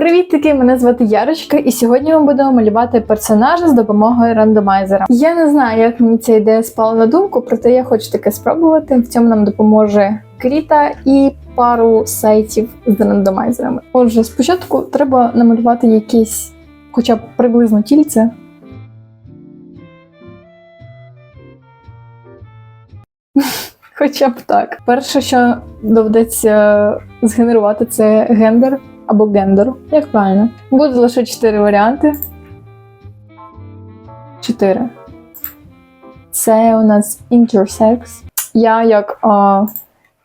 Привіт, таки мене звати Ярочка, і сьогодні ми будемо малювати персонажа з допомогою рандомайзера. Я не знаю, як мені ця ідея спала на думку, проте я хочу таке спробувати. В цьому нам допоможе Кріта і пару сайтів з рандомайзерами. Отже, спочатку треба намалювати якесь, хоча б приблизно тільце. Хоча б так. Перше, що доведеться згенерувати, це гендер або гендер. Як правильно? Буде лише чотири варіанти. Чотири. Це у нас intersex. Я як а,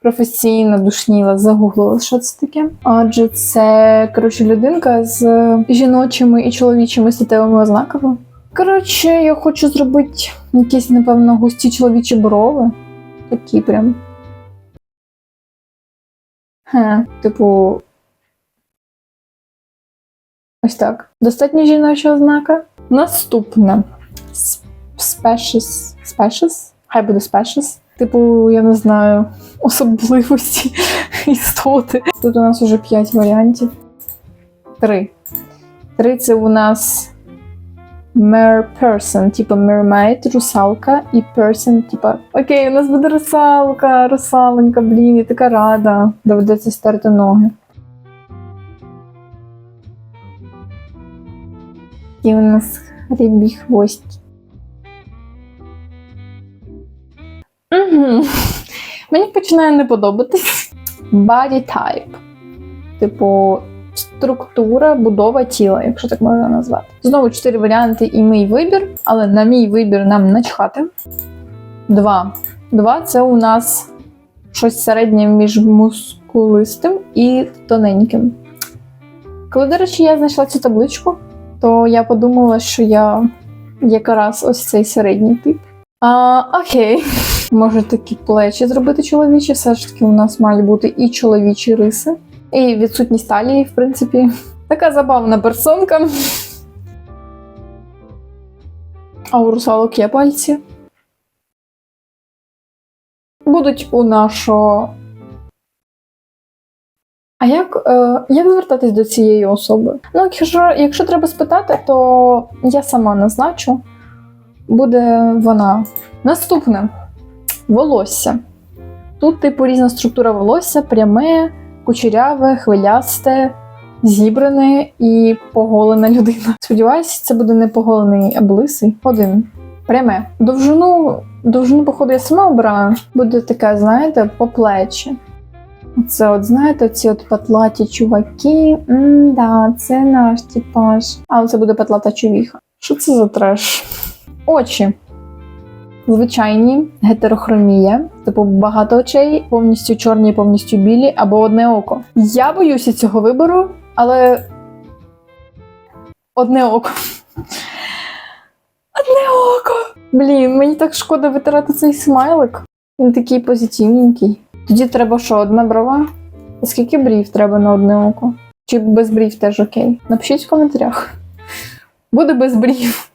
професійна душніла загуглила, що це таке. Адже це, коротше, людинка з жіночими і чоловічими статевими ознаками. Коротше, я хочу зробити якісь, напевно, густі чоловічі брови. Такі прям. Хе, типу. Ось так. Достатньо жіноча ознака. Наступне. Species. Species? Хай буде species. Типу, я не знаю, особливості істоти. Тут у нас уже 5 варіантів. Три. Три це у нас mer person, типа mermaid, русалка, і person, типа окей, у нас буде русалка, русаленька, блін, я така рада. Доведеться стерти ноги. І у нас рибі хвост. Угу. Мені починає не подобатись. Body type. Типу, структура, будова тіла, якщо так можна назвати. Знову чотири варіанти і мій вибір, але на мій вибір нам начхати. Два. Два це у нас щось середнє між мускулистим і тоненьким. Коли, до речі, я знайшла цю табличку, то я подумала, що я якраз ось цей середній тип. А, окей. Може такі плечі зробити чоловічі, все ж таки у нас мають бути і чоловічі риси. І відсутність талії, в принципі. Така забавна персонка. А у русалок є пальці. Будуть у нашого. А як, е, як звертатись до цієї особи? Ну, якщо, якщо треба спитати, то я сама назначу. Буде вона. Наступне волосся. Тут, типу, різна структура волосся, пряме кучеряве, хвилясте, зібране і поголена людина. Сподіваюся, це буде не поголений, а лисий. Один. Пряме. Довжину, довжину, походу, я сама обираю. Буде таке, знаєте, по плечі. Це, от, знаєте, ці от патлаті чуваки. М-да, це наш типаж. Але це буде патлата чувіха. Що це за треш? Очі. Звичайні гетерохромія, типу багато очей, повністю чорні, повністю білі або одне око. Я боюся цього вибору, але одне око. Одне око. Блін, мені так шкода витирати цей смайлик. Він такий позитивненький. Тоді треба що, одна брова? А скільки брів треба на одне око? Чи без брів теж окей? Напишіть в коментарях. Буде без брів.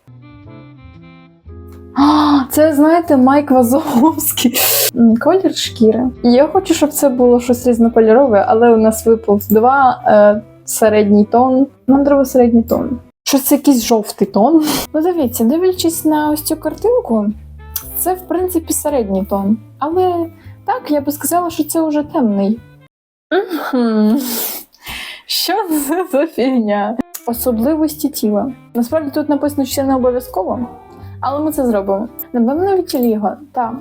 А, це, знаєте, Майк Вазовський. Колір шкіри. Я хочу, щоб це було щось різнокольорове, але у нас випав два е, середній тон. Нам треба середній тон. Щось це якийсь жовтий тон. Ну, дивіться, дивлячись на ось цю картинку, це в принципі середній тон. Але так, я би сказала, що це вже темний. Що це за фігня? Особливості тіла. Насправді тут написано, що це не обов'язково. Але ми це зробимо. Напевно, Вітіліго, так.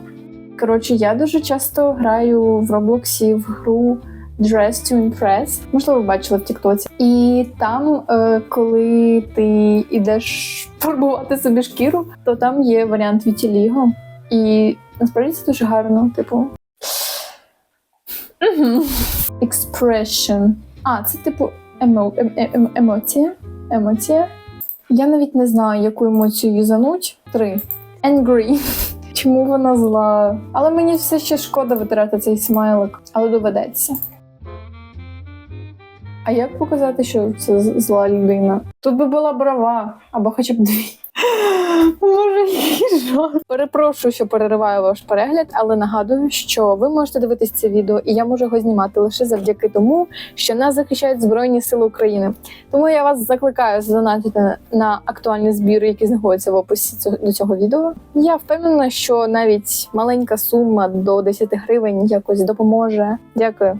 Коротше, я дуже часто граю в Роблоксі в гру Dress to Impress. Можливо, ви бачили в Тіктоці. І там, е, коли ти йдеш фарбувати собі шкіру, то там є варіант Вітіліго. І насправді це дуже гарно, типу. Expression. А, це типу емо, ем, ем, емоція. Емоція. Я навіть не знаю, яку емоцію юзануть. Три. Angry. Чому вона зла? Але мені все ще шкода витирати цей смайлик, але доведеться. А як показати, що це зла людина? Тут би була брова, або хоча б дві. Може, їжа. Перепрошую, що перериваю ваш перегляд, але нагадую, що ви можете дивитись це відео, і я можу його знімати лише завдяки тому, що нас захищають Збройні Сили України. Тому я вас закликаю задонатити на актуальні збіри, які знаходяться в описі до цього відео. Я впевнена, що навіть маленька сума до 10 гривень якось допоможе. Дякую.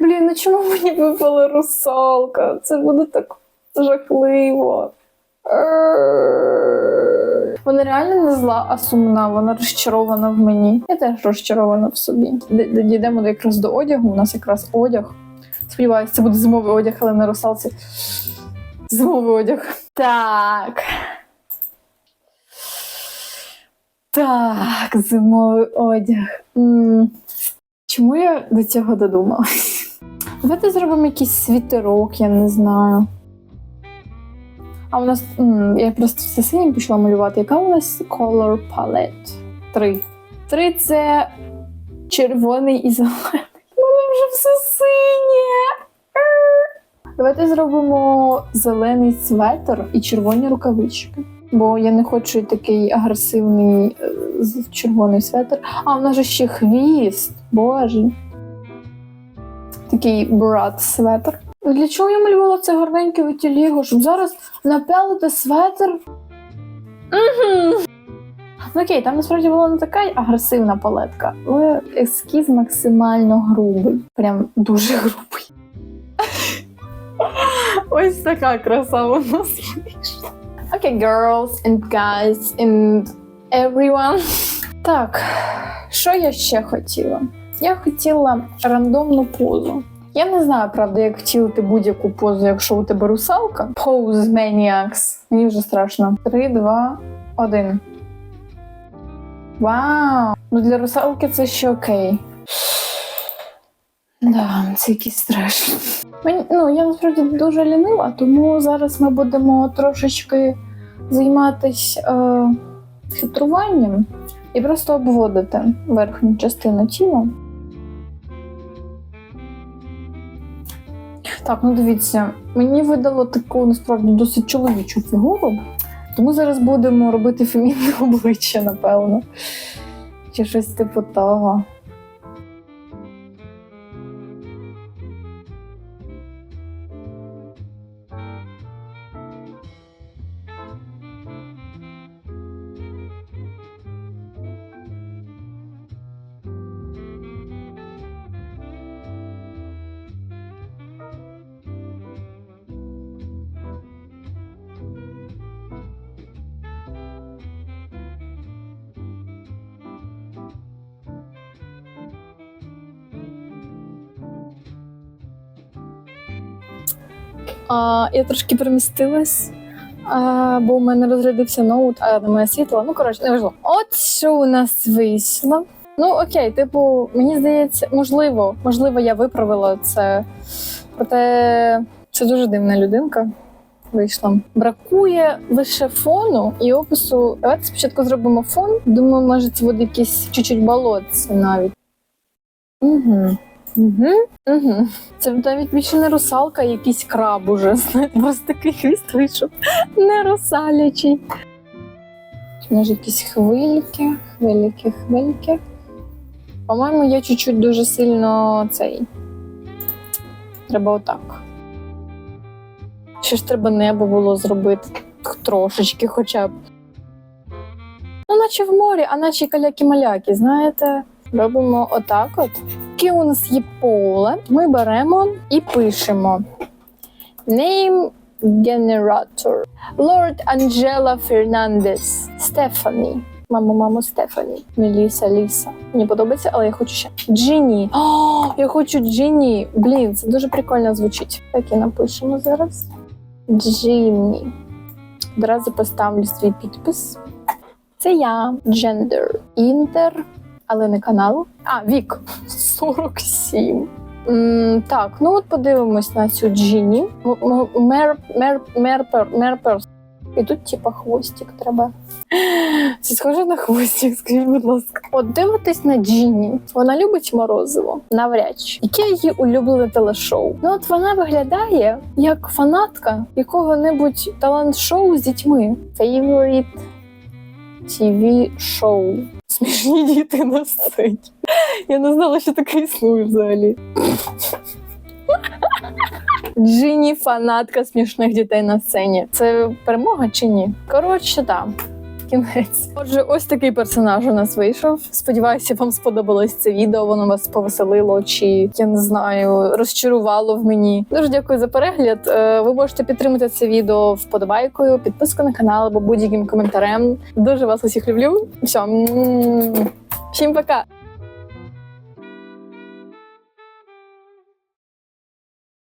Блін, ну чому мені випала русалка? Це буде так жахливо. Вона реально не зла, а сумна, вона розчарована в мені. Я теж розчарована в собі. Дійдемо якраз до одягу. У нас якраз одяг. Сподіваюся, це буде зимовий одяг, але на русалці. Зимовий одяг. Так. Так, зимовий одяг. М, Чому я до цього додумалась? Давайте зробимо якийсь світерок, я не знаю. А у нас. я просто все синім почала малювати. Яка у нас color palette? Три. Три це червоний і зелений. У мене вже все синє. Давайте зробимо зелений светр і червоні рукавички. Бо я не хочу такий агресивний е, червоний светр. А, у нас же ще хвіст. Боже. Такий брат светр. Для чого я малювала це гарненьке витіліго? Щоб зараз напялити светр. Угу. Ну окей, там насправді була не така агресивна палетка, але ескіз максимально грубий. Прям дуже грубий. Ось така краса у нас вийшла. Окей, girls and guys and everyone. Так, що я ще хотіла? Я хотіла рандомну позу. Я не знаю, правда, як втілити будь-яку позу, якщо у тебе русалка. Pose Maniacs. Мені вже страшно. Три, два, один. Вау! Ну для русалки це ще окей. Да, це якийсь треш. Мені, ну, я насправді дуже лінива, тому зараз ми будемо трошечки займатися е, фітруванням і просто обводити верхню частину тіла. Так, ну дивіться, мені видало таку насправді досить чоловічу фігуру, тому зараз будемо робити фемінне обличчя, напевно. Чи щось типу того. А, я трошки перемістилась, а, бо у мене розрядився ноут, а немає світла. Ну, коротше, не важливо. От що у нас вийшло. Ну, окей, типу, мені здається, можливо, можливо, я виправила це. Проте це дуже дивна людинка. Вийшла. Бракує лише фону і опису. Давайте спочатку зробимо фон. Думаю, може, це буде якийсь чуть-чуть болотце навіть. Угу. Угу. Угу. Це навіть більше не русалка, а якийсь краб уже. Просто такий хвіст вийшов. Не русалячий. Може, якісь хвильки, хвильки, хвильки. По-моєму, я чуть-чуть дуже сильно цей. Треба отак. Ще ж треба небо було зробити трошечки хоча б. Ну, наче в морі, а наче каляки-маляки, знаєте? Робимо отак от. Таке у нас є поле. Ми беремо і пишемо Name Generator. Lord Angela Fernandez. Stephanie. Мамо, мамо, Стефані. Меліса, Ліса. Мені подобається, але я хочу ще. Джині. О, я хочу Джині. Блін, це дуже прикольно звучить. Так і напишемо зараз. Джині. Одразу поставлю свій підпис. Це я, Gender. Інтер але не канал. А, вік 47. М, так, ну от подивимось на цю Джині. Мер, мер, мерпер, мерпер. і тут, типа, хвостик треба. Це схоже на хвостик, скажіть, будь ласка. От дивитись на Джині. Вона любить морозиво. Навряд чи. Яке її улюблене телешоу? Ну от вона виглядає як фанатка якого-небудь талант-шоу з дітьми. Favorite TV шоу. Смішні діти на сцені. Я не знала, що таке існує взагалі. Джині фанатка смішних дітей на сцені. Це перемога чи ні? Коротше, так. Кінець. Отже, ось такий персонаж у нас вийшов. Сподіваюся, вам сподобалось це відео. Воно вас повеселило, чи я не знаю, розчарувало в мені. Дуже дякую за перегляд. Е, Ви можете підтримати це відео вподобайкою, підпискою на канал або будь-яким коментарем. Дуже вас усіх люблю. Все, всім пока.